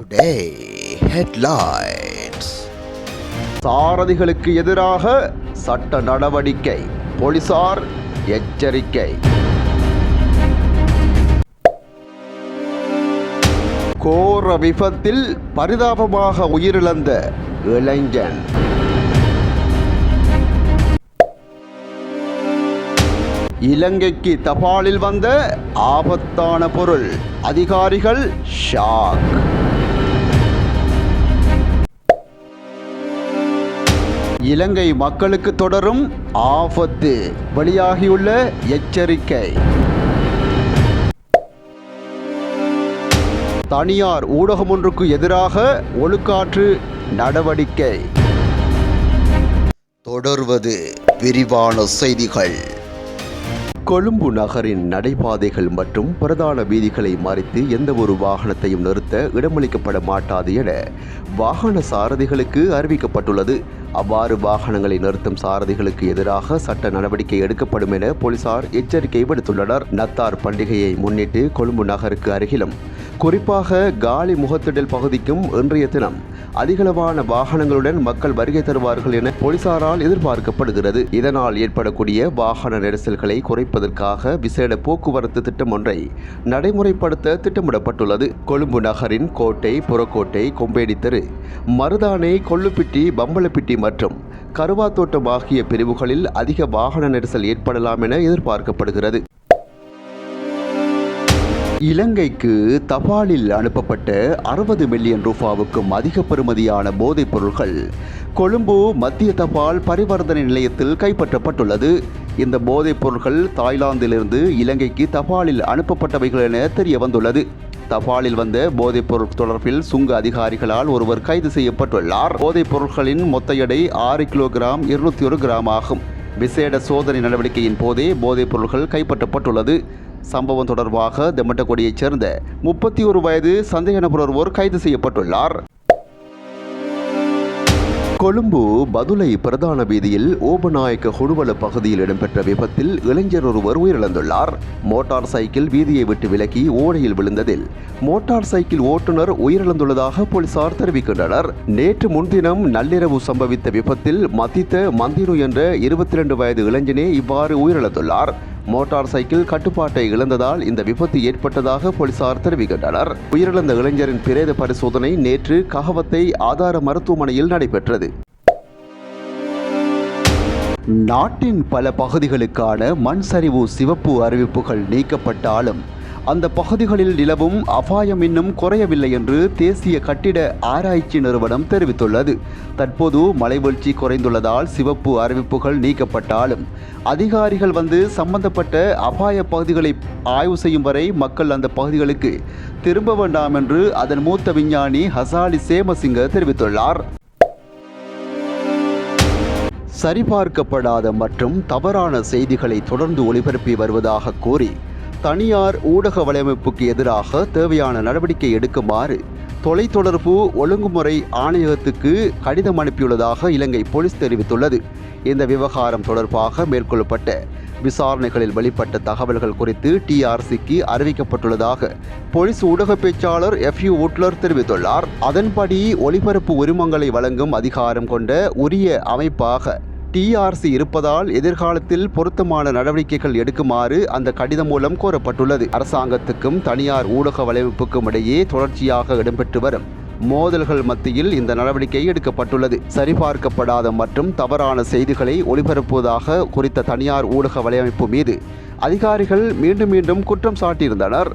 Today headlines சாரதிகளுக்கு எதிராக சட்ட நடவடிக்கை போலீசார் எச்சரிக்கை. கோர விபத்தில் பரிதாபமாக உயிரிழந்த இளைஞன். இலங்கைக்கு தபாலில் வந்த ஆபத்தான பொருள் அதிகாரிகள் ஷாக். இலங்கை மக்களுக்கு தொடரும் ஆபத்து. வெளியாகியுள்ள எச்சரிக்கை. தனியார் ஊடகம் ஒன்றுக்கு எதிராக ஒழுக்காற்று நடவடிக்கை. தொடர்வது விரிவான செய்திகள். கொழும்பு நகரின் நடைபாதைகள் மற்றும் பிரதான வீதிகளை மறித்து எந்த ஒரு வாகனத்தையும் நிறுத்த இடமளிக்கப்பட மாட்டாது என வாகன சாரதிகளுக்கு அறிவிக்கப்பட்டுள்ளது. அவ்வாறு வாகனங்களை நிறுத்தும் சாரதிகளுக்கு எதிராக சட்ட நடவடிக்கை எடுக்கப்படும் என போலீசார் எச்சரிக்கை விடுத்துள்ளனர். நத்தார் பண்டிகையை முன்னிட்டு கொழும்பு நகருக்கு அருகிலும் குறிப்பாக காலி முகத்திடல் பகுதிக்கும் இன்றைய தினம் அதிகளவான வாகனங்களுடன் மக்கள் வருகை தருவார்கள் என போலீசாரால் எதிர்பார்க்கப்படுகிறது. இதனால் ஏற்படக்கூடிய வாகன நெரிசல்களை குறைப்பதற்காக விசேட போக்குவரத்து திட்டம் ஒன்றை நடைமுறைப்படுத்த திட்டமிடப்பட்டுள்ளது. கொழும்பு நகரின் கோட்டை புறக்கோட்டை கொம்பேடி தெரு மருதானை கொள்ளுப்பிட்டி பம்பலப்பிட்டி மற்றும் கருவாத்தோட்டம் ஆகிய பிரிவுகளில் அதிக வாகன நெரிசல் ஏற்படலாம் என எதிர்பார்க்கப்படுகிறது. இலங்கைக்கு தபாலில் அனுப்பப்பட்ட அறுபது மில்லியன் ரூபாவுக்கும் அதிக பெறுமதியான போதைப் பொருட்கள் கொழும்பு மத்திய தபால் பரிவர்த்தனை நிலையத்தில் கைப்பற்றப்பட்டுள்ளது. இந்த போதைப் பொருட்கள் தாய்லாந்திலிருந்து இலங்கைக்கு தபாலில் அனுப்பப்பட்டவைகள் என தெரிய வந்துள்ளது. தபாலில் வந்த போதைப் பொருள் தொடர்பில் சுங்க அதிகாரிகளால் ஒருவர் கைது செய்யப்பட்டுள்ளார். போதைப் பொருட்களின் மொத்த எடை ஆறு கிலோகிராம் இருநூத்தி ஒரு கிராம் ஆகும். விசேட சோதனை நடவடிக்கையின் போதே போதைப் பொருள்கள் கைப்பற்றப்பட்டுள்ளது. சம்பவம் தொடர்பாக தெம்மட்டக்குடியைச் சேர்ந்த முப்பத்தி ஒரு வயது சந்தேக நபர் ஒருவர் கைது செய்யப்பட்டுள்ளார். கொழும்பு பதுளை பிரதான வீதியில் ஓபநாயக்க குழுவல பகுதியில் இடம்பெற்ற விபத்தில் இளைஞர் ஒருவர் உயிரிழந்துள்ளார். மோட்டார் சைக்கிள் வீதியை விட்டு விலக்கி ஓடையில் விழுந்ததில் மோட்டார் சைக்கிள் ஓட்டுநர் உயிரிழந்துள்ளதாக போலீசார் தெரிவிக்கின்றனர். நேற்று முன்தினம் நள்ளிரவு சம்பவித்த விபத்தில் மத்தித்த மந்திரு என்ற இருபத்தி இரண்டு வயது இளைஞனே இவ்வாறு உயிரிழந்துள்ளார். மோட்டார் சைக்கிள் கட்டுப்பாட்டை இழந்ததால் இந்த விபத்து ஏற்பட்டதாக போலீசார் தெரிவிக்கின்றனர். உயிரிழந்த இளைஞரின் பிரேத பரிசோதனை நேற்று ககவத்தை ஆதார மருத்துவமனையில் நடைபெற்றது. நாட்டின் பல பகுதிகளுக்கான மண் சரிவு சிவப்பு அறிவிப்புகள் நீக்கப்பட்டாலும் அந்த பகுதிகளில் நிலவும் அபாயம் இன்னும் குறையவில்லை என்று தேசிய கட்டிட ஆராய்ச்சி நிறுவனம் தெரிவித்துள்ளது. தற்போது மலைவீழ்ச்சி குறைந்துள்ளதால் சிவப்பு அறிவிப்புகள் நீக்கப்பட்டாலும் அதிகாரிகள் வந்து சம்பந்தப்பட்ட அபாய பகுதிகளை ஆய்வு செய்யும் வரை மக்கள் அந்த பகுதிகளுக்கு திரும்ப வேண்டாம் என்று அதன் மூத்த விஞ்ஞானி ஹசாலி சேமசிங்க தெரிவித்துள்ளார். சரிபார்க்கப்படாத மற்றும் தவறான செய்திகளை தொடர்ந்து ஒளிபரப்பி வருவதாக கூறி தனியார் ஊடக வலையமைப்புக்கு எதிராக தேவையான நடவடிக்கை எடுக்குமாறு தொலைத்தொடர்பு ஒழுங்குமுறை ஆணையகத்துக்கு கடிதம் அனுப்பியுள்ளதாக இலங்கை போலீஸ் தெரிவித்துள்ளது. இந்த விவகாரம் தொடர்பாக மேற்கொள்ளப்பட்ட விசாரணைகளில் வெளிப்பட்ட தகவல்கள் குறித்து டிஆர்சிக்கு அறிவிக்கப்பட்டுள்ளதாக போலீஸ் ஊடக பேச்சாளர் எஃப் யூ உட்லர் தெரிவித்துள்ளார். அதன்படி ஒலிபரப்பு உரிமங்களை வழங்கும் அதிகாரம் கொண்ட உரிய அமைப்பாக டிஆர்சி இருப்பதால் எதிர்காலத்தில் பொருத்தமான நடவடிக்கைகள் எடுக்குமாறு அந்த கடிதம் மூலம் கோரப்பட்டுள்ளது. அரசாங்கத்துக்கும் தனியார் ஊடக வலையமைப்புக்கும் இடையே தொடர்ச்சியாக இடம்பெற்று வரும் மோதல்கள் மத்தியில் இந்த நடவடிக்கை எடுக்கப்பட்டுள்ளது. சரிபார்க்கப்படாத மற்றும் தவறான செய்திகளை ஒளிபரப்புவதாக குறித்த தனியார் ஊடக வலையமைப்பு மீது அதிகாரிகள் மீண்டும் மீண்டும் குற்றம் சாட்டியிருந்தனர்.